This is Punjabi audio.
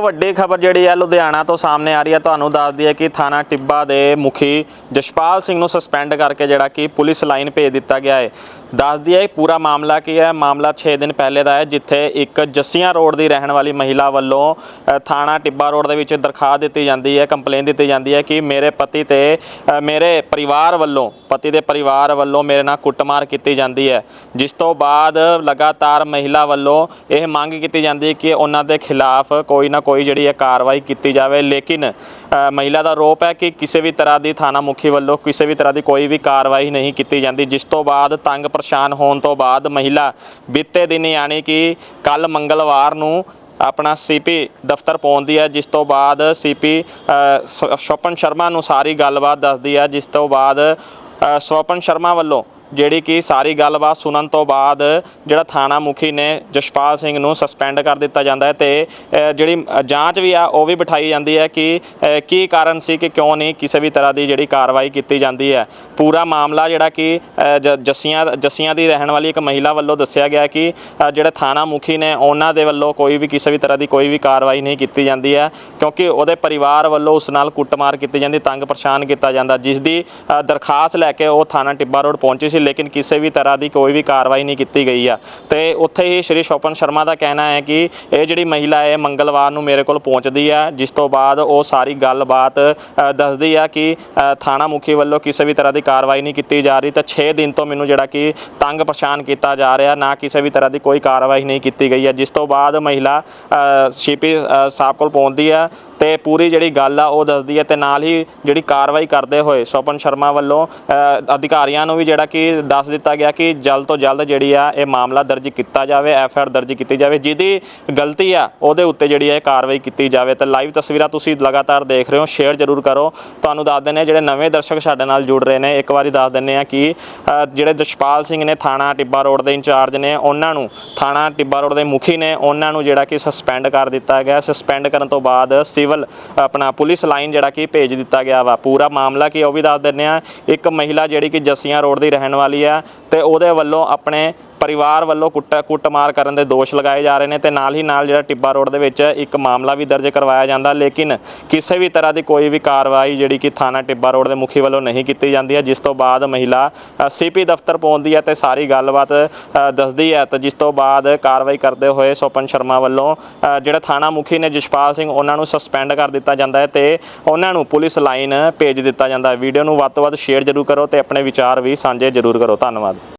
ਵੱਡੀ ਖਬਰ ਜਿਹੜੀ ਹੈ ਲੁਧਿਆਣਾ ਤੋਂ ਸਾਹਮਣੇ ਆ ਰਹੀ ਹੈ। ਤੁਹਾਨੂੰ ਦੱਸ ਦਈਏ ਕਿ ਥਾਣਾ ਟਿੱਬਾ ਦੇ ਮੁਖੀ ਜਸ਼ਪਾਲ ਸਿੰਘ ਨੂੰ ਸਸਪੈਂਡ ਕਰਕੇ ਜਿਹੜਾ ਕਿ ਪੁਲਿਸ ਲਾਈਨ ਭੇਜ ਦਿੱਤਾ ਗਿਆ ਹੈ। ਦੱਸ ਦਈਏ ਪੂਰਾ ਮਾਮਲਾ ਕੀ ਹੈ? ਮਾਮਲਾ 6 ਦਿਨ ਪਹਿਲੇ ਦਾ ਹੈ, ਜਿੱਥੇ ਇੱਕ ਜੱਸੀਆਂ ਰੋਡ ਦੀ ਰਹਿਣ ਵਾਲੀ ਮਹਿਲਾ ਵੱਲੋਂ ਥਾਣਾ ਟਿੱਬਾ ਰੋਡ ਦੇ ਵਿੱਚ ਦਰਖਾਸਤ ਦਿੱਤੀ ਜਾਂਦੀ ਹੈ ਕੰਪਲੇਨ ਦਿੱਤੀ ਜਾਂਦੀ ਹੈ ਕਿ ਮੇਰੇ ਪਤੀ ਤੇ ਮੇਰੇ ਪਰਿਵਾਰ ਵੱਲੋਂ, ਪਤੀ ਦੇ ਪਰਿਵਾਰ ਵੱਲੋਂ ਮੇਰੇ ਨਾਲ ਕੁੱਟਮਾਰ ਕੀਤੀ ਜਾਂਦੀ ਹੈ। ਜਿਸ ਤੋਂ ਬਾਅਦ ਲਗਾਤਾਰ ਮਹਿਲਾ ਵੱਲੋਂ ਇਹ ਮੰਗ ਕੀਤੀ ਜਾਂਦੀ ਹੈ ਕਿ ਉਹਨਾਂ ਦੇ ਖਿਲਾਫ ਕੋਈ ਨਾ ਕੋਈ ਜਿਹੜੀ ਹੈ ਕਾਰਵਾਈ ਕੀਤੀ ਜਾਵੇ। ਲੇਕਿਨ ਮਹਿਲਾ ਦਾ ਰੋਪ ਹੈ ਕਿ ਕਿਸੇ ਵੀ ਤਰ੍ਹਾਂ ਦੀ ਥਾਣਾ ਮੁਖੀ ਵੱਲੋਂ ਕਿਸੇ ਵੀ ਤਰ੍ਹਾਂ ਦੀ ਕੋਈ ਵੀ ਕਾਰਵਾਈ ਨਹੀਂ ਕੀਤੀ ਜਾਂਦੀ ਜਿਸ ਤੋਂ ਬਾਅਦ ਤੰਗ ਪਰੇਸ਼ਾਨ ਹੋਣ ਤੋਂ ਬਾਅਦ ਮਹਿਲਾ ਬੀਤੇ ਦਿਨ ਯਾਨੀ ਕਿ ਕੱਲ ਮੰਗਲਵਾਰ ਨੂੰ ਆਪਣਾ ਸੀਪੀ ਦਫ਼ਤਰ ਪਹੁੰਚਦੀ ਹੈ ਜਿਸ ਤੋਂ ਬਾਅਦ ਸੀਪੀ ਸ਼ੋਪਨ ਸ਼ਰਮਾ ਨੂੰ ਸਾਰੀ ਗੱਲਬਾਤ ਦੱਸਦੀ ਹੈ ਜਿਸ ਤੋਂ ਬਾਅਦ ਅ, ਸਵਪਨ ਸ਼ਰਮਾ ਵੱਲੋਂ ਜਿਹੜੀ ਕਿ ਸਾਰੀ ਗੱਲਬਾਤ ਸੁਣਨ ਤੋਂ ਬਾਅਦ ਜਿਹੜਾ ਥਾਣਾ ਮੁਖੀ ਨੇ ਜਸ਼ਪਾਲ ਸਿੰਘ ਨੂੰ ਸਸਪੈਂਡ ਕਰ ਦਿੱਤਾ ਜਾਂਦਾ ਹੈ ਤੇ ਜਿਹੜੀ ਜਾਂਚ ਵੀ ਆ ਉਹ ਵੀ ਬਿਠਾਈ ਜਾਂਦੀ ਹੈ ਕਿ ਕੀ ਕਾਰਨ ਸੀ ਕਿ ਕਿਉਂ ਨਹੀਂ ਕਿਸੇ ਵੀ ਤਰ੍ਹਾਂ ਦੀ ਜਿਹੜੀ ਕਾਰਵਾਈ ਕੀਤੀ ਜਾਂਦੀ ਹੈ। ਪੂਰਾ ਮਾਮਲਾ ਜਿਹੜਾ ਕਿ ਜੱਸੀਆਂ ਜੱਸੀਆਂ ਦੀ ਰਹਿਣ ਵਾਲੀ ਇੱਕ ਮਹਿਲਾ ਵੱਲੋਂ ਦੱਸਿਆ ਗਿਆ ਕਿ ਅ, ਜਿਹੜੇ ਥਾਣਾ ਮੁਖੀ ਨੇ ਉਹਨਾਂ ਦੇ ਵੱਲੋਂ ਕੋਈ ਵੀ ਕਿਸੇ ਵੀ ਤਰ੍ਹਾਂ ਦੀ ਕੋਈ ਵੀ ਕਾਰਵਾਈ ਨਹੀਂ ਕੀਤੀ ਜਾਂਦੀ ਹੈ ਕਿਉਂਕਿ ਉਹਦੇ ਪਰਿਵਾਰ ਵੱਲੋਂ ਉਸ ਨਾਲ ਕੁੱਟਮਾਰ ਕੀਤੀ ਜਾਂਦੀ ਤੰਗ ਪਰੇਸ਼ਾਨ ਕੀਤਾ ਜਾਂਦਾ ਜਿਸ ਦੀ ਦਰਖਾਸਤ ਲੈ ਕੇ ਉਹ ਥਾਣਾ ਟਿੱਬਾ ਰੋਡ ਪਹੁੰਚੀ ਸੀ। ਲੇਕਿਨ ਕਿਸੇ ਵੀ ਤਰ੍ਹਾਂ ਦੀ ਕੋਈ ਵੀ ਕਾਰਵਾਈ ਨਹੀਂ ਕੀਤੀ ਗਈ ਆ। ਤੇ ਉੱਥੇ ਹੀ ਸ਼੍ਰੀ ਸ਼ੋਪਨ ਸ਼ਰਮਾ ਦਾ ਕਹਿਣਾ ਹੈ ਕਿ ਇਹ ਜਿਹੜੀ ਮਹਿਲਾ ਹੈ ਮੰਗਲਵਾਰ ਨੂੰ ਮੇਰੇ ਕੋਲ ਪਹੁੰਚਦੀ ਆ। ਜਿਸ ਤੋਂ ਬਾਅਦ ਉਹ ਸਾਰੀ ਗੱਲਬਾਤ ਦੱਸਦੀ ਆ ਕਿ ਥਾਣਾ ਮੁਖੀ ਵੱਲੋਂ ਕਿਸੇ ਵੀ ਤਰ੍ਹਾਂ ਦੀ ਕਾਰਵਾਈ ਨਹੀਂ ਕੀਤੀ ਜਾ ਰਹੀ। ਤਾਂ 6 ਦਿਨ ਤੋਂ ਮੈਨੂੰ ਜਿਹੜਾ ਕਿ ਤੰਗ ਪਰੇਸ਼ਾਨ ਕੀਤਾ ਜਾ ਰਿਹਾ, ਨਾ ਕਿਸੇ ਵੀ ਤਰ੍ਹਾਂ ਦੀ ਕੋਈ ਕਾਰਵਾਈ ਨਹੀਂ ਕੀਤੀ ਗਈ ਹੈ ਜਿਸ ਤੋਂ ਬਾਅਦ ਮਹਿਲਾ ਸ਼ੀਪੀ ਸਾਹਿਬ ਕੋਲ ਪਹੁੰਚਦੀ ਹੈ ਤੇ ਪੂਰੀ ਜਿਹੜੀ ਗੱਲ ਆ ਉਹ ਦੱਸਦੀ ਹੈ ਤੇ ਨਾਲ ਹੀ ਜਿਹੜੀ ਕਾਰਵਾਈ ਕਰਦੇ ਹੋਏ ਸਵਪਨ ਸ਼ਰਮਾ ਵੱਲੋਂ ਅਧਿਕਾਰੀਆਂ ਨੂੰ ਵੀ ਜਿਹੜਾ ਕਿ ਦੱਸ ਦਿੱਤਾ ਗਿਆ ਕਿ ਜਲਦ ਤੋਂ ਜਲਦ ਜਿਹੜੀ ਆ ਇਹ ਮਾਮਲਾ ਦਰਜ ਕੀਤਾ ਜਾਵੇ, ਐਫ ਆਰ ਦਰਜ ਕੀਤੀ ਜਾਵੇ, ਜਿਹਦੀ ਗਲਤੀ ਆ ਉਹਦੇ ਉੱਤੇ ਜਿਹੜੀ ਹੈ ਇਹ ਕਾਰਵਾਈ ਕੀਤੀ ਜਾਵੇ। ਤੇ ਲਾਈਵ ਤਸਵੀਰਾਂ ਤੁਸੀਂ ਲਗਾਤਾਰ ਦੇਖ ਰਹੇ ਹੋ, ਸ਼ੇਅਰ ਜ਼ਰੂਰ ਕਰੋ। ਤੁਹਾਨੂੰ ਦੱਸ ਦਿੰਦੇ ਹਾਂ ਜਿਹੜੇ ਨਵੇਂ ਦਰਸ਼ਕ ਸਾਡੇ ਨਾਲ ਜੁੜ ਰਹੇ ਨੇ, ਇੱਕ ਵਾਰੀ ਦੱਸ ਦਿੰਦੇ ਆ ਕਿ ਜਿਹੜੇ ਜਸ਼ਪਾਲ ਸਿੰਘ ਨੇ ਥਾਣਾ ਟਿੱਬਾ ਰੋਡ ਦੇ ਇੰਚਾਰਜ ਨੇ, ਉਹਨਾਂ ਨੂੰ ਥਾਣਾ ਟਿੱਬਾ ਰੋਡ ਦੇ ਮੁਖੀ ਨੇ, ਉਹਨਾਂ ਨੂੰ ਜਿਹੜਾ ਕਿ ਸਸਪੈਂਡ ਕਰ ਦਿੱਤਾ ਗਿਆ। ਸਸਪੈਂਡ ਕਰਨ ਤੋਂ ਬਾਅਦ ਸਿਵਲ ਆਪਣਾ ਪੁਲਿਸ ਲਾਈਨ ਜਿਹੜਾ ਕਿ ਭੇਜ ਦਿੱਤਾ ਗਿਆ ਵਾ। ਪੂਰਾ ਮਾਮਲਾ ਕੀ ਉਹ ਵੀ ਦੱਸ ਦਿੰਦੇ ਆ। ਇੱਕ ਮਹਿਲਾ ਜਿਹੜੀ ਕਿ ਜੱਸੀਆਂ ਰੋਡ ਦੀ ਰਹਿਣ ਵਾਲੀ ਆ ਤੇ ਉਹਦੇ ਵੱਲੋਂ ਆਪਣੇ ਪਰਿਵਾਰ ਵੱਲੋਂ ਕੁੱਟ ਕੁੱਟਮਾਰ ਕਰਨ ਦੇ ਦੋਸ਼ ਲਗਾਏ ਜਾ ਰਹੇ ਨੇ ਤੇ ਨਾਲ ਹੀ ਨਾਲ ਜਿਹੜਾ ਟਿੱਬਾ ਰੋਡ ਦੇ ਵਿੱਚ ਇੱਕ ਮਾਮਲਾ ਵੀ ਦਰਜ ਕਰਵਾਇਆ ਜਾਂਦਾ ਲੇਕਿਨ ਕਿਸੇ ਵੀ ਤਰ੍ਹਾਂ ਦੀ ਕੋਈ ਵੀ ਕਾਰਵਾਈ ਜਿਹੜੀ ਕਿ ਥਾਣਾ ਟਿੱਬਾ ਰੋਡ ਦੇ ਮੁਖੀ ਵੱਲੋਂ ਨਹੀਂ ਕੀਤੀ ਜਾਂਦੀ ਹੈ ਜਿਸ ਤੋਂ ਬਾਅਦ ਮਹਿਲਾ ਸੀਪੀ ਦਫ਼ਤਰ ਪਹੁੰਚਦੀ ਹੈ ਤੇ ਸਾਰੀ ਗੱਲਬਾਤ ਦੱਸਦੀ ਹੈ ਤੇ ਜਿਸ ਤੋਂ ਬਾਅਦ ਕਾਰਵਾਈ ਕਰਦੇ ਹੋਏ ਸੋਪਨ ਸ਼ਰਮਾ ਵੱਲੋਂ ਅ, ਜਿਹੜਾ ਥਾਣਾ ਮੁਖੀ ਨੇ ਜਸ਼ਪਾਲ ਸਿੰਘ ਉਹਨਾਂ ਨੂੰ ਸਸਪੈਂਡ ਕਰ ਦਿੱਤਾ ਜਾਂਦਾ ਹੈ ਤੇ ਉਹਨਾਂ ਨੂੰ ਪੁਲਿਸ ਲਾਈਨ ਭੇਜ ਦਿੱਤਾ ਜਾਂਦਾ ਹੈ। ਵੀਡੀਓ ਨੂੰ ਵੱਧ ਤੋਂ ਵੱਧ ਸ਼ੇਅਰ ਜ਼ਰੂਰ ਕਰੋ ਤੇ ਆਪਣੇ ਵਿਚਾਰ ਵੀ ਸਾਂਝੇ ਜ਼ਰੂਰ ਕਰੋ। ਧੰਨਵਾਦ।